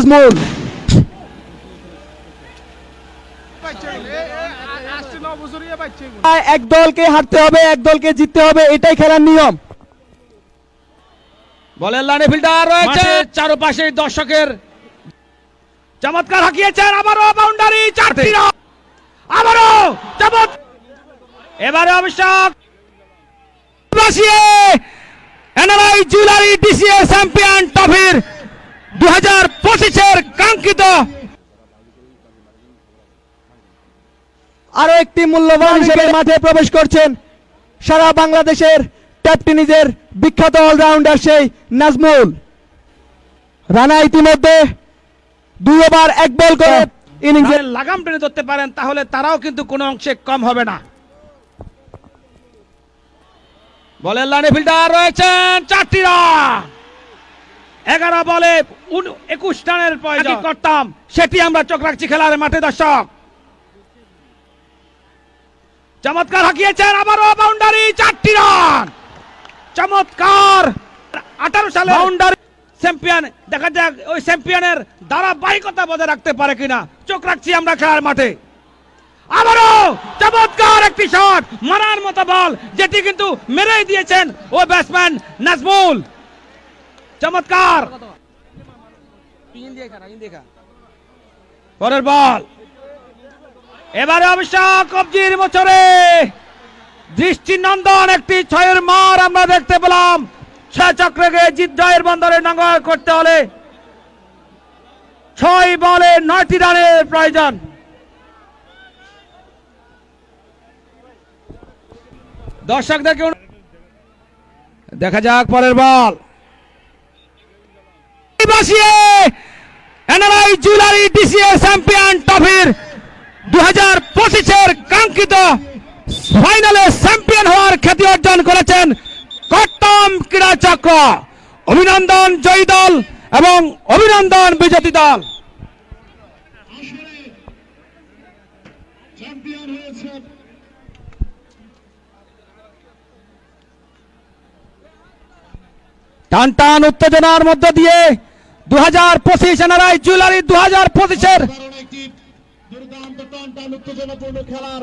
নাজমুল এক দলকে হারতে হবে এক দলকে জিততে হবে এটাই খেলার নিয়ম। বলের লাইনে ফিল্ডার রয়েছে। চারপাশে দর্শকের চমৎকার হাঁকিয়েছেন আবারও বাউন্ডারি চারটি। আবারও চমৎ এবারে অভিষেক বাসিয়ে এনআরআই জুয়েলারি ডিসিএ চ্যাম্পিয়ন ট্রফির দু হাজার পঁচিশের কাঙ্ক্ষিত আরও একটি মূল্যবান হিসেবে মাঠে প্রবেশ করছেন সারা বাংলাদেশের ট্যাপ টেনিসের বিখ্যাত অলরাউন্ডার সেই নাজমুল। রানা ইতিমধ্যে দুই ওভার এক বল করে ইনিংসে লাগাম টেনে ধরতে পারেন তাহলে তারাও কিন্তু কোনো অংশে কম হবে না। বলের লাইনে ফিল্ডার রয়েছেন চারটি রান। এগারো বলে একুশ রানের প্রয়োজন করতাম। সেটি আমরা চোখ রাখছি খেলার মাঠে দর্শক। চমৎকার হাঁকিয়েছেন আবারও বাউন্ডারি চারটি রান। চমৎকার। আঠারো সালে বাউন্ডারি। চ্যাম্পিয়ন দেখা যাক ওই চ্যাম্পিয়নের ধারাবাহিকতা বজায় রাখতে পারে কিনা। চোখ রাখছি আমরা খেলার মাঠে। আবারও চমৎকার একটি শট মারার মতো বল যেটি কিন্তু মেরেই দিয়েছেন ও ব্যাটসম্যান নাজমুল। চমৎকার। পরের বল। এবারে অভিষেক কবজির বছরে। দৃষ্টিনন্দন একটি ছয়ের মার আমরা দেখতে পেলাম। ছয় চক্রকে জিত জয়ের বন্দরে নঙ্গর করতে হলে ছয় বলে নয়টি রানের প্রয়োজন। দর্শকদেরকে দেখা যাক পরের বল। বাসিয়ে এনআরআই জুয়েলারি ডিসিএ চ্যাম্পিয়ন ট্রফির দু হাজার পঁচিশের কাঙ্ক্ষিত ফাইনালে চ্যাম্পিয়ন হওয়ার খ্যাতি অর্জন করেছেন কট্টম ক্রীড়া চক্র অভিনন্দন জয়ী দল এবং অভিনন্দন বিজেতা দল। টান টান উত্তেজনার মধ্য দিয়ে দু হাজার পঁচিশ এনআরআই জুয়েলারি দু দুর্দান্ত উত্তেজনাপূর্ণ খেলার